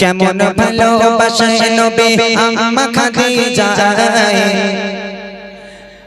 কেমন ভালোবাসে নবী? আম্মা খাদিজা।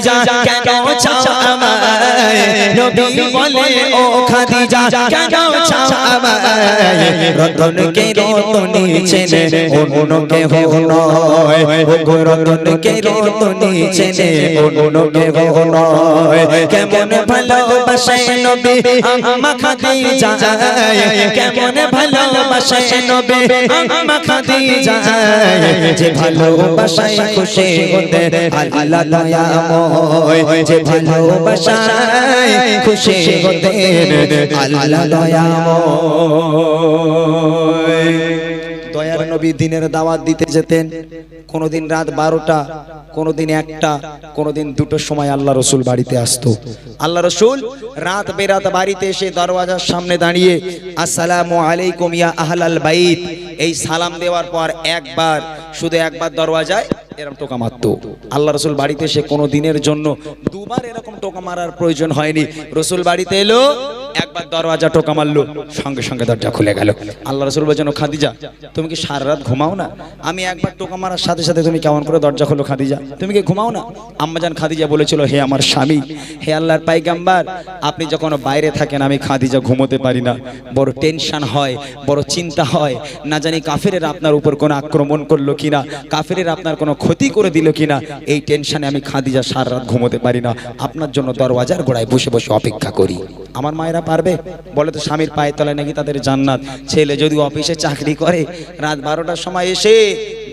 খাদিজা কেন চাও আমায় নবী বলে ও খাদিজা কেন চাও আমায়? রতন কে রতনী চেনে অন্য কে হো নয়। ও গো রতন কে রতনী চেনে অন্য কে হো নয়। কেমন ভালোবাসে নবী? আম্মা খাদিজা। কেমন ভালোবাসে নবী? আম্মা খাদিজা। যে ভালোবাসায় খুশি হতে আল্লাহ দয়াময় যে ভালোবাসায় খুশি হতে আল্লাহ দয়াময়। নবী দিনের দাওয়াত দিতে যেতেন। কোনোদিন রাত বারোটা, কোনোদিন একটা, কোনোদিন দুটোর সময় আল্লাহ রসুল বাড়িতে আসতো। আল্লাহ রসুল রাত বেরাত বাড়িতে এসে দরওয়াজার সামনে দাঁড়িয়ে, আসসালামু আলাইকুম ইয়া আহলাল বাইত। এই সালাম দেওয়ার পর একবার, শুধু একবার দরওয়াজায় এরকম টোকা মারতো। আল্লাহ রসুল বাড়িতে এসে কোনো দিনের জন্য দুবার এরকম টোকা মারার প্রয়োজন হয়নি। রসুল বাড়িতে এলো একবার দরওয়াজা টোকা মারলো, সঙ্গে সঙ্গে দরজা খুলে গেল। আল্লাহ রসুল বলছেন "ও খাদিজা, তুমি কি সারা রাত ঘুমাও না? আমি একবার টোকা মারার সাথে সাথে তুমি কেমন করে দরজা খোলো খাদিজা? তুমি কি ঘুমাও না? আম্মাজান খাদিজা বলেছিল, হে আমার স্বামী, হে আল্লাহর পাইগাম্বার, আপনি যখন বাইরে থাকেন, আমি খাদিজা ঘুমোতে পারি না। বড় টেনশন হয়, বড় চিন্তা হয়। না জানি কাফেরের আপনার উপর কোনো আক্রমণ করল কিনা, কাফেরের আপনার কোনো ক্ষতি করে দিল কিনা। এই টেনশনে আমি খাদিজা সারা রাত ঘুমোতে পারি না। আপনার জন্য দরওয়াজার গোড়ায় বসে বসে অপেক্ষা করি। আমার মায়েরা পারবে? বলে তো স্বামীর পায়ের তলায় নাকি তাদের জান্নাত। ছেলে যদি অফিসে চাকরি করে, রাত বারোটার সময় এসে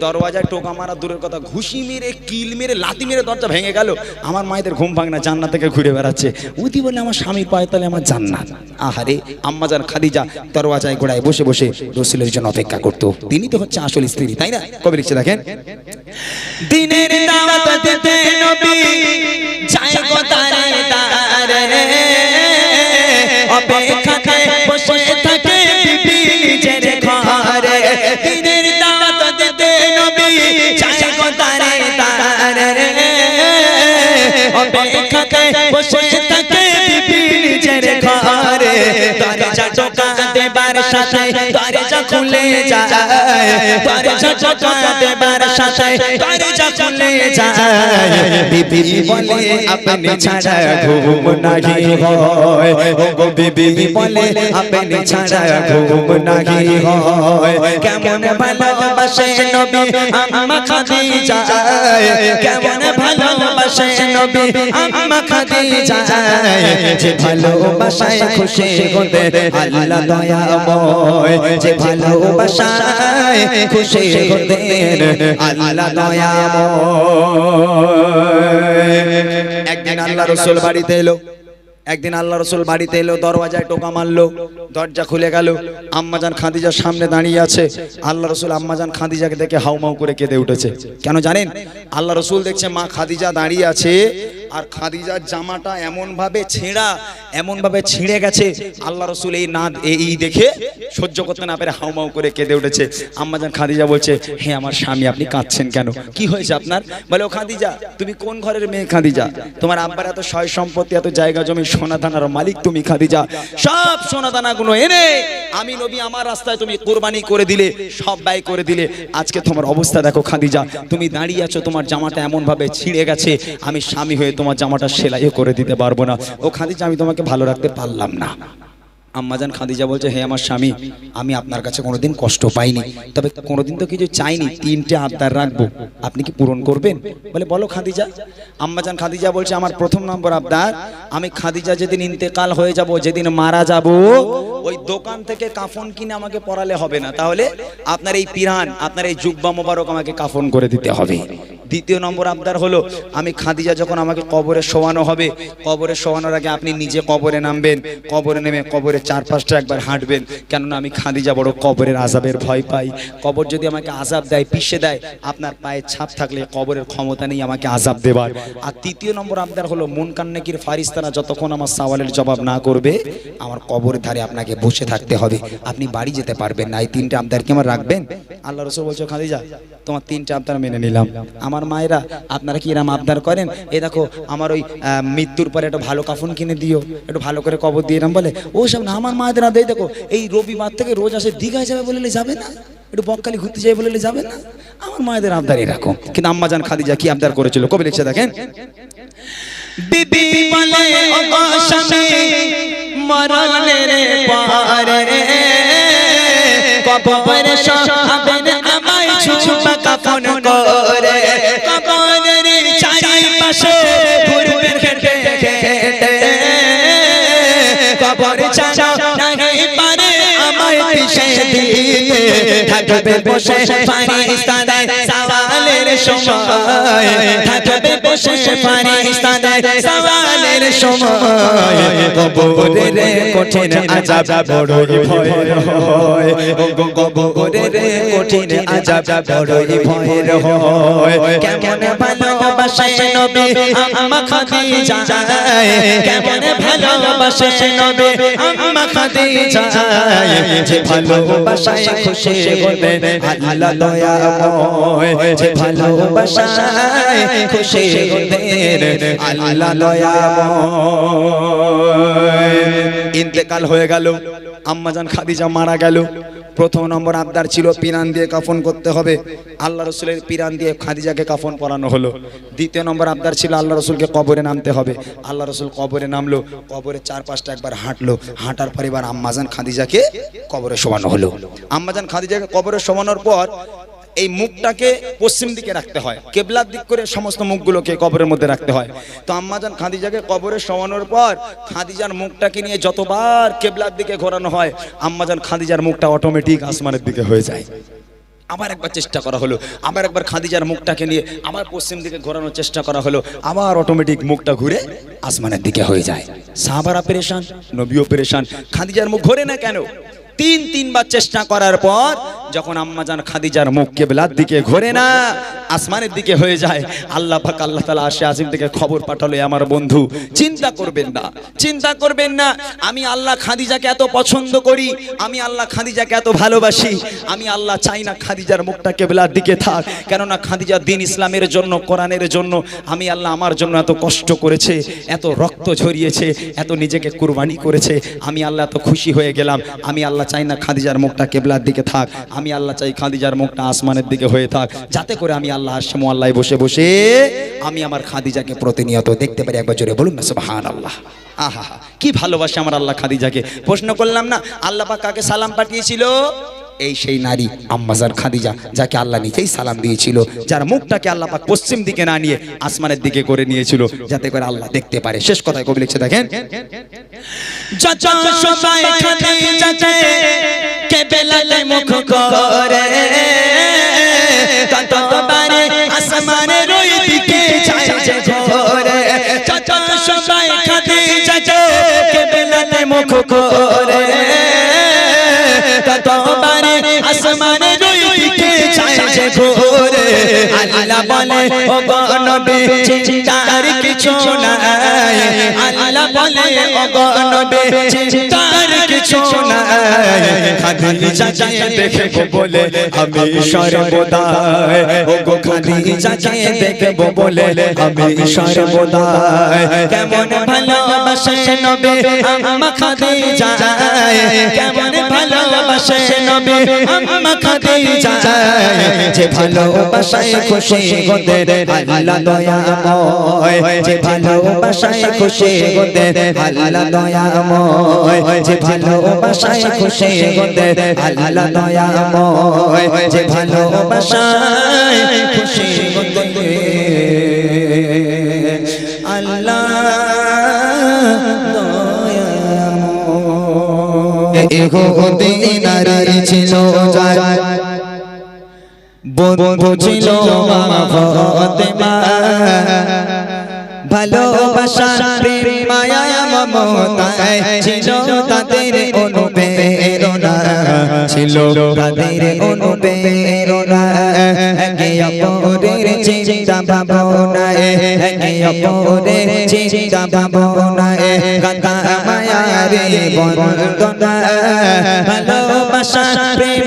দরওয়াজায় টোকা মারা দূরের কথা ঘুষি মেরে, কিল মেরে লাতি মেরে দরজা ভেঙে গেল। আমার মায়েদের ঘুম ভাঙ না, জান্নাত থেকে ঘুরে বেড়াচ্ছে। উদি বলে আমার স্বামীর পায়ের তলায় আমার জান্নাত। আহারে, আম্মাজান খাদিজা দরওয়াজায় গোড়ায় বসে বসে রসুলের জন্য অপেক্ষা করতো। তিনি তো হচ্ছে আসল স্ত্রী, তাই না? কবে লিখছে, দেখেন। দিনের দাওয়াত দিতে নবী, যায় অপেক্ষাতে দেবার সাথে দরজা খুলে যায়, দরজা টোকা দেবার সাথে দরজা খুলে যায়। বিবি বলে, আপনি ছাড়া ঘুম নাহি হয়। গো বিবি বলে, আপনি ছাড়া ঘুম নাহি হয়। কেমন ভালোবাসে নবী আম্মা খাদিজা। কেমন ভালোবাসে নবী আম্মা খাদিজা। যে ভালোবাসায় খুশি হতে আল্লাহ দয়াময় যে ভালোবাসায় খুশি হতে আল্লাহ দয়াময়। একদিন আল্লাহ রসুল বাড়িতে এলো। একদিন আল্লাহ রসুল বাড়িতে এলো দরওয়াজায় টোকা মারলো দরজা খুলে গেল। আম্মাজান খাদিজার সামনে দাঁড়িয়ে আছে। আল্লাহ রসুল আম্মাজান খাদিজাকে দেখে হাউমাউ করে কেঁদে উঠেছে। কেন জানেন? আল্লাহ রসুল দেখছে মা খাদিজা দাঁড়িয়ে আছে। আর খাদিজার জামাটা এমন ভাবে ছেঁড়া এমন ভাবে ছিঁড়ে গেছে। আল্লাহ রসুল এই না এই দেখে সহ্য করতে না পেরে হাউমাউ করে কেঁদে উঠেছে। আম্মাজান খাদিজা বলছে, হে আমার স্বামী, আপনি কাঁদছেন কেন? কি হয়েছে আপনার? বলে, ও খাদিজা, তুমি কোন ঘরের মেয়ে খাদিজা? তোমার আব্বার এত সয় সম্পত্তি, এত জায়গা জমি, সোনা দানার মালিক তুমি খাদিজা। সব সোনা দানাগুলো এনে আমি নবী, আমার রাস্তায় তুমি কোরবানি করে দিলে, সব ব্যয় করে দিলে। আজকে তোমার অবস্থা দেখো খাদিজা, তুমি দাঁড়িয়ে আছো, তোমার জামাটা এমন ভাবে ছিঁড়ে গেছে। আমি স্বামী হয়ে তোমার জামাটা সেলাইও করে দিতে পারব না। ও খাদিজা, আমি তোমাকে ভালো রাখতে পারলাম না। আম্মাজান খাদিজা বলছে, হে আমার স্বামী, আমি আপনার কাছে কোনোদিন কষ্ট পাইনি। তবে কোনোদিন তো কিছু চাইনি। তিনটে আবদার রাখব। আপনি কি পূরণ করবেন? বলে, বলো খাদিজা। আম্মাজান খাদিজা বলছে, আমার প্রথম নম্বর আবদার, আমি খাদিজা যেদিন ইন্তেকাল হয়ে যাব, যেদিন মারা যাব, ওই দোকান থেকে কাফন কিনে আমাকে পরালে হবে না। তাহলে আপনার এই পিরান, আপনার এই জুব্বা মোবারক আমাকে কাফন করে দিতে হবে। দ্বিতীয় নম্বর আবদার হলো, আমি খাদিজা যখন আমাকে কবরে শোয়ানো হবে, কবরে শোয়ানোর আগে আপনি নিজে কবরে নামবেন, কবরে নেমে কবরে চার পাঁচটা একবার হাঁটবেন। কেননা আমি খাদিজা বড় কবরের আজাবের ভয় পাই। কবর যদি আমাকে আজাব দেয়, পিষে দেয়, আপনার পায়ে ছাপ থাকলে কবরের ক্ষমতা নেই আমাকে আজাব দেবার। আর তৃতীয় নম্বর আবদার হলো মন কান্নাকির ফারিস্তানা যতক্ষণ আমার সওয়ালের জবাব না করবে, আমার কবরের ধারে আপনাকে বসে থাকতে হবে। আপনি বাড়ি যেতে পারবেন না। এই তিনটে আবদার কি আমার রাখবেন? আল্লাহ রসুল বলছো, খাদিজা, তোমার তিনটে আবদার মেনে নিলাম। আমার মায়েরা, আপনারা কি এরম আবদার করেন? এই দেখো, আমার ওই মৃত্যুর পরে একটু ভালো কাফন কিনে দিও, একটু ভালো করে কবর দিয়ে এরম বলে। ও সব না, আমার মায়েদের আবদার এই দেখো, এই রবিবার থেকে রোজ আসে, দীঘায় যাবে বললে যাবে না, একটু বকখালি ঘুরতে যাবে বললে যাবে না। আমার মায়েদের আবদার এরকম। কিন্তু আম্মা আম্মাজান খাদিজা কি আবদার করেছিল? কবে লিখছে, দেখেন। বিবি বলে মরণের পরে কবরে কাফন করে কবরের চারিপাশে ঘুরবে খেটে খেটে। কবর ছাড়া নাহি পারে আমায় পিছে দিয়ে থাকবে বসে পাকিস্তানে সওয়ালের সময়। থাকবে বসে পাকিস্তানে সওয়ালের সময়। কবরের কঠিন আজাব বড়ই ভয়ের হয় কবরের কঠিন আজাব বড়ই ভয়ের হয় কেমন ভালোবাসে নবী আম্মা খাদিজা কেমন ভালোবাসে নবী আম্মা খাদিজা যে ভালোবাসায় খুশি হলে আল্লাহ দয়াময় যে ভালোবাসায় খুশি হলে আল্লাহ দয়াময় ইন্তেকাল হয়ে গেল আম্মাজান খাদিজা মারা গেল প্রথম নম্বর আবদার ছিল পিরান দিয়ে কাফন করতে হবে। আল্লাহ রসুলের পিরান দিয়ে খাদিজাকে কাফন পরানো হলো। দ্বিতীয় নম্বর আবদার ছিল আল্লাহ রসুলকে কবরে নামতে হবে। আল্লাহ রসুল কবরে নামলো, কবরে চার পাঁচটা একবার হাঁটলো। হাঁটার পর এবার আম্মাজান খাদিজাকে কবরে শোয়ানো হলো। আম্মাজান খাদিজাকে কবরে শোয়ানোর পর এই মুখটাকে পশ্চিম দিকে রাখতে হয়, কেবলার দিক করে সমস্ত মুখগুলোকে কবরের মধ্যে রাখতে হয়। তো আম্মাজান খাদিজাকে কবরে শোয়ানোর পর খাদিজার মুখটাকে নিয়ে যতবার কেবলার দিকে ঘোরানো হয়, আম্মাজান খাদিজার মুখটা অটোমেটিক আসমানের দিকে হয়ে যায়। আবার একবার চেষ্টা করা হলো, আবার একবার খাদিজার মুখটাকে নিয়ে আবার পশ্চিম দিকে ঘোরানোর চেষ্টা করা হলো, আবার অটোমেটিক মুখটা ঘুরে আসমানের দিকে হয়ে যায়। সাহাবারা পেরেশান, নবীও পেরেশান, খাদিজার মুখ ঘোরে না কেন? তিন, তিনবার চেষ্টা করার পর যখন আম্মাজান খাদিজার মুখ কেবলার দিকে ঘোরে না, আসমানের দিকে হয়ে যায়, আল্লাহ পাক, আল্লাহ তালা আসে আজিম থেকে খবর পাঠালো আমার বন্ধু, চিন্তা করবেন না, চিন্তা করবেন না, আমি আল্লাহ খাদিজাকে এত পছন্দ করি, আমি আল্লাহ খাদিজাকে এত ভালোবাসি, আমি আল্লাহ চাই না খাদিজার মুখটা কেবলার দিকে থাক, কেননা খাদিজা দিন ইসলামের জন্য, কোরআনের জন্য, আমি আল্লাহ আমার জন্য এত কষ্ট করেছে, এত রক্ত ঝরিয়েছে, এত নিজেকে কুরবানি করেছে, আমি আল্লাহ এত খুশি হয়ে গেলাম, আমি আল্লাহ চাই না খাদিজার মুখটা কেবলার দিকে থাক। আমি আল্লাহ চাই খাদিজার মুখটা আসমানের দিকে হয়ে থাক। যাতে করে আমি আল্লাহ আসমো আল্লাহ বসে বসে আমি আমার খাদিজাকে প্রতিনিয়ত দেখতে পারি। একবার জোরে বলুন না সুবহান আল্লাহ আহা, কি ভালোবাসে আমার আল্লাহ খাদিজাকে। প্রশ্ন করলাম না, আল্লাহ কাকে সালাম পাঠিয়েছিল? এই সেই নারী আম্মাজার খাদিজা, যাকে আল্লাহ নিজেই সালাম দিয়েছিল, যার মুখটাকে আল্লাহ পাক পশ্চিম দিকে না নিয়ে আসমানের দিকে করে নিয়েছিল, যাতে করে আল্লাহ দেখতে পারে। শেষ কথায় কবি লিখছে, দেখেন মুখ করে। ততবারে রই ওই দিকে যে ঘোরে আল্লাহ বলে, ও গো নবী চিন্তার কিছু নাই। আল্লাহ বলে, ও নবী চিন্তার কিছু নাই। খাদিজাকে দেখব বলে, আমি সর্বদা ও গো খাদিজাকে দেখব বলে, আমি সর্বদা কেমন ভালোবাসে নবী, আম্মা খাদিজা কেমন ভালোবাসে নবী, আম্মা খাদিজা যে ভালোবাসে ভালোবাসায় খুশি গোদের আল্লাহ দয়াময় যে ভালোবাসায় খুশি গোদের আল্লাহ দয়াময় যে ভালোবাসায় খুশি গোদের আল্লাহ দয়াময় যে ভালোবাসায় খুশি গোদের আল্লাহ দয়াময় নারী ছিল যায় বন্ধু ছিল মা ভালোবাসা প্রেম মায়া মমতায় ছিল তাদের অনুপ্রেরণা। ছিল তাদের অনুপ্রেরণা। একে অপরের চিন্তা ভাবনায় একে অপরের চিন্তা ভাবনায়। গাতা মায়ারে বন্দনা ভালোবাসা প্রেম মায়া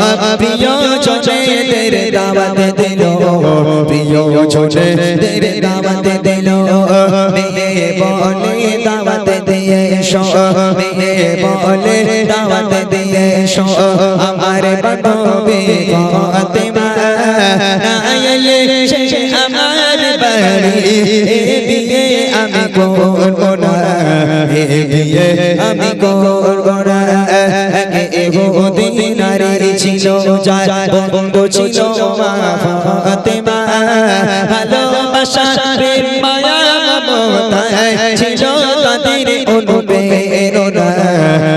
একে সব দাওয়াত দিল, প্রিয়জনেদের দাওয়াত দিল। মেয়ে বলে দাওয়াত দিয়ে এসো মেয়ে বলে দাওয়াত দিয়ে এসো। আমার বান্ধবী ফাতেমা না সে আমার বাড়ি। এ বিয়ে আমি করব না, এ বিয়ে আমি করব ছিল যার বন্ধু ছিল মা ফাতেমা। ভালোবাসা প্রেম মায়া মমতায় ছিল তাদের অনুপ্রেরণা।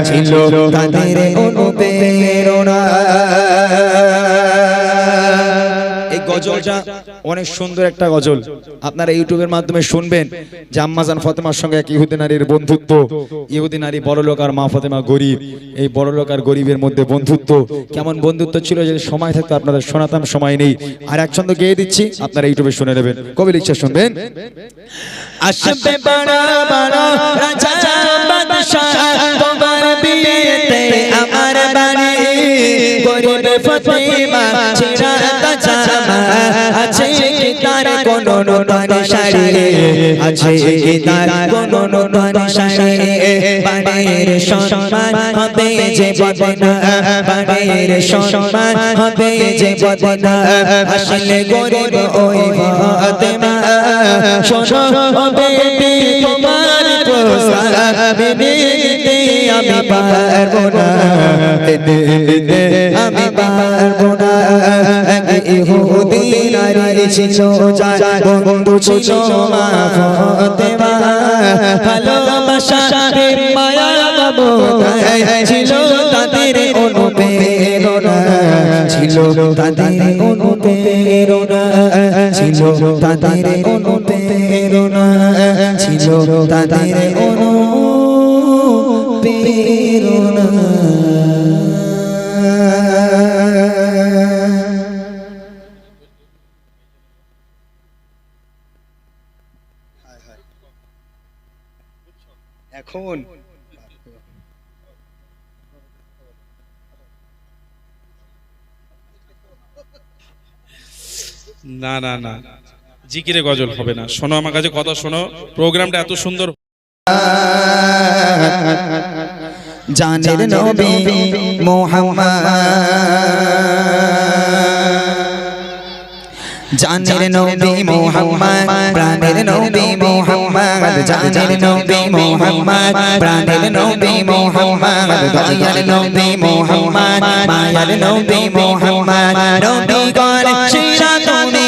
ছিল তাদের গজলটা অনেক সুন্দর একটা গজল। আপনারা ইউটিউবের মাধ্যমে শুনবেন যে আম্মাজান ফতেমার সঙ্গে এক ইহুদি নারীর বন্ধুত্ব। ইহুদি নারী বড়লোক আর মা ফতেমা গরিব। এই বড়লোক আর গরিবের মধ্যে বন্ধুত্ব। কেমন বন্ধুত্ব ছিল যদি সময় থাকতো আপনাদের শোনাতাম সময় নেই। আর এক ছন্দ গেয়ে দিচ্ছি, আপনারা ইউটিউবে শুনে নেবেন। কবি লিখছে, শুনবেন? আমার বাড়ি। নতুন শাড়ি আছে তার কোন নতুন শাড়ি বাড়ির সম্মান হবে যে বদনা। বাড়ির সম্মান হবে যে বদনা। আসলে গরিব ওই ফতেমা শোনো বেটি তোমার প্রসাদ? বিবিতে আমি পারব না। ছিল যার বন্ধু ছিল মা ফতেমা। ভালোবাসা মায়া মমতায় ছিল তাদের অনুপ্রেরণা। ছিল তাদের অনুপ্রেরণা। ছিল তাদের অনুপ্রেরণা। ছিল তাদের অনুপ্রেরণা এখন। না না না। জিকিরে গজল হবে না। শোনো আমার কাছে কথা শোনো। প্রোগ্রামটা এত সুন্দর। জানের নবী মোহাম্মদ। জানের নবী মোহাম্মদ প্রাণের নবী মোহাম্মদ জানের নবী মোহাম্মদ প্রাণের নবী মোহাম্মদ দয়ার নবী মোহাম্মদ মায়ার নবী মোহাম্মদ নবী গণ শিরা তুমি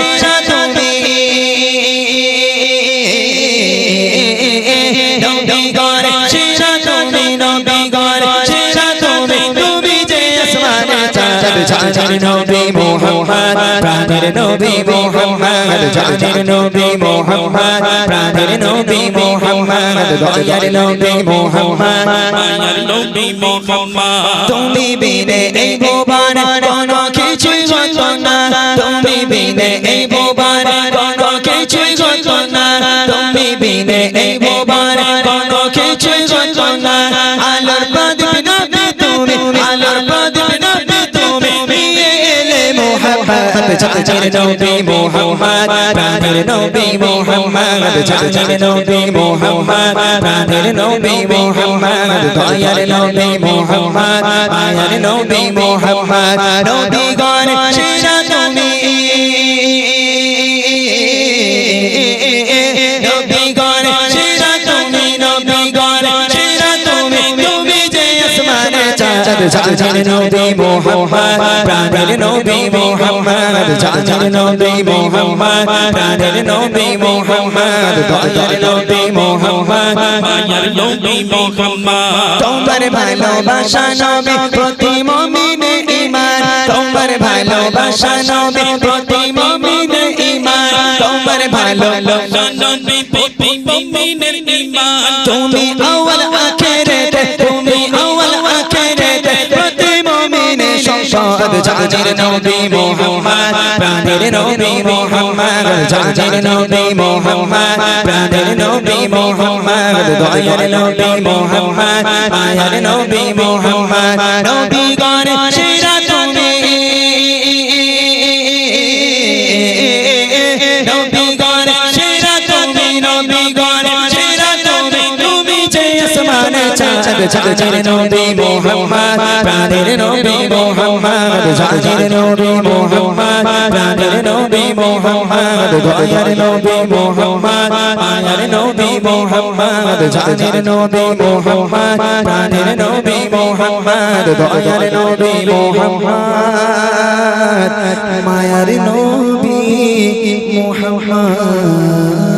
জানের নবী মোহাম্মদ প্রাণের নবী মোহাম্মদ জানের নবী মোহাম্মদ প্রাণের নবী মোহাম্মদ দয়ার নবী মোহাম্মদ মায়ার নবী মোহাম্মদ তুমি বিনে এই ভুবন কোনো কিছুই হতো না তুমি বিনে এই ভুবন কোনো কিছুই হতো না তুমি বিনে এই জানের নবী মোহাম্মদ, প্রাণের নবী মোহাম্মদ জানের নবী মোহাম্মদ, প্রাণের নবী মোহাম্মদ, দয়ার নবী মোহাম্মদ, মায়ার নবী মোহাম্মদ নবী গান সেরা তুমি জানের নবী মোহাম্মদ প্রাণের নবী মোহাম্মদ জানের নবী মোহাম্মদ প্রাণের নবী মোহাম্মদ দয়ার নবী মোহাম্মদ মায়ার নবী মোহাম্মদ। তোমার ভালোবাসা নবী প্রতি মমিনে ইমান তোমার ভালোবাসা নবী প্রতি মমিনে ইমান তোমার ভালোবাসা নবী প্রতি মুমিনের ঈমান। তুমি আওয়াল জানের নবী মোহাম্মদ, প্রাণের নবী মোহাম্মদ জানের নবী মোহাম্মদ, প্রাণের নবী মোহাম্মদ, দয়ার নবী মোহাম্মদ, মায়ার নবী মোহাম্মদ নবী গান চাঁদ জানের নবী মোহাম্মদ, প্রাণের নবী মোহাম্মদ জানের নবী মোহাম্মদ, প্রাণের নবী মোহাম্মদ, দয়ার নবী মোহাম্মদ, মায়ার নবী মোহাম্মদ জানের নবী মোহাম্মদ, প্রাণের নবী মোহাম্মদ, দয়ার নবী মোহাম্মদ, মায়ার নবী মোহাম্মদ।